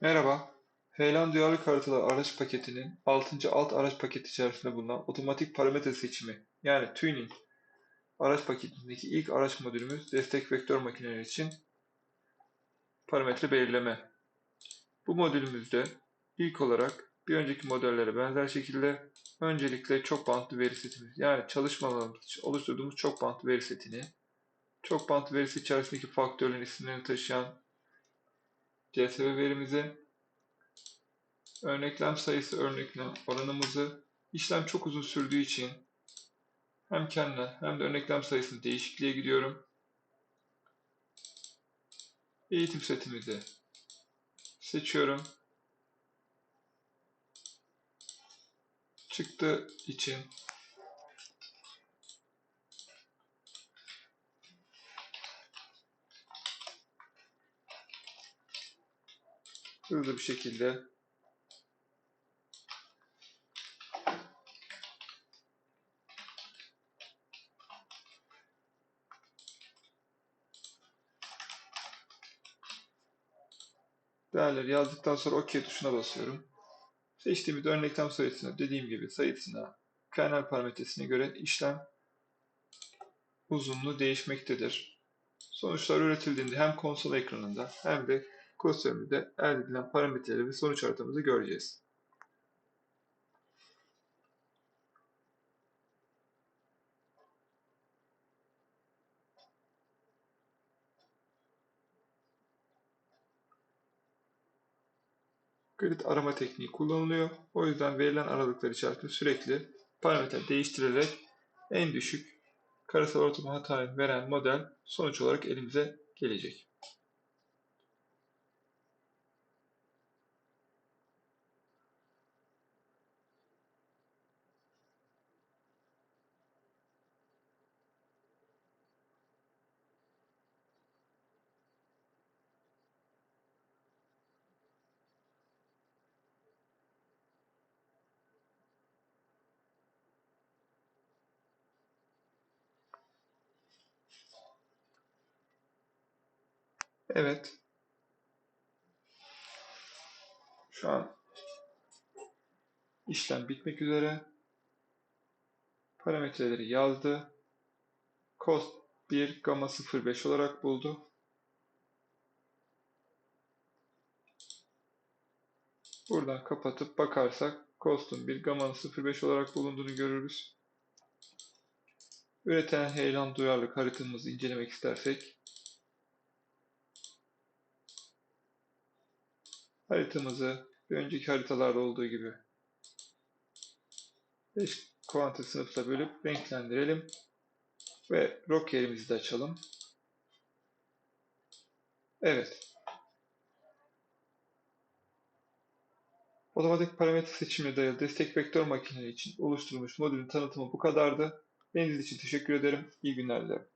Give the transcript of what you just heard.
Merhaba, Heyelan Duyarlı Haritalar araç paketinin 6. alt araç paketi içerisinde bulunan otomatik parametre seçimi yani tuning araç paketindeki ilk araç modülümüz destek vektör makineleri için parametre belirleme. Bu modülümüzde ilk olarak bir önceki modellere benzer şekilde öncelikle çok bantlı veri setimiz yani çalışmalarımız için oluşturduğumuz çok bantlı veri setini çok bantlı verisi içerisindeki faktörlerin isimlerini taşıyan CSV verimizi Örneklem sayısı örneklem oranımızı işlem çok uzun sürdüğü için hem kendine hem de örneklem sayısını değişikliğe gidiyorum. Eğitim setimizi seçiyorum. Çıktı için hızlı bir şekilde Değerleri yazdıktan sonra OK tuşuna basıyorum. Seçtiğimiz örneklem sayısına dediğim gibi sayısına, kernel parametresine göre işlem uzunluğu değişmektedir. Sonuçlar üretildiğinde hem konsol ekranında hem de klasörümüzde elde edilen parametreleri ve sonuç haritamızı göreceğiz. Grid arama tekniği kullanılıyor. O yüzden verilen aralıklar içerisinde sürekli parametre değiştirerek en düşük karasal ortalama hatayı veren model sonuç olarak elimize gelecek. Evet. Şu an işlem bitmek üzere. Parametreleri yazdı. Cost 1, gamma 0.5 olarak buldu. Buradan kapatıp bakarsak cost'un 1, gamma'nın 0.5 olarak bulunduğunu görürüz. Üreten heyelan duyarlılık haritamızı incelemek istersek haritamızı bir önceki haritalarda olduğu gibi 5 kuantı sınıfta bölüp renklendirelim ve rock yerimizi de açalım. Evet. Otomatik parametre seçimine dayalı destek vektör makineleri için oluşturulmuş modülün tanıtımı bu kadardı. Benim için teşekkür ederim. İyi günler dilerim.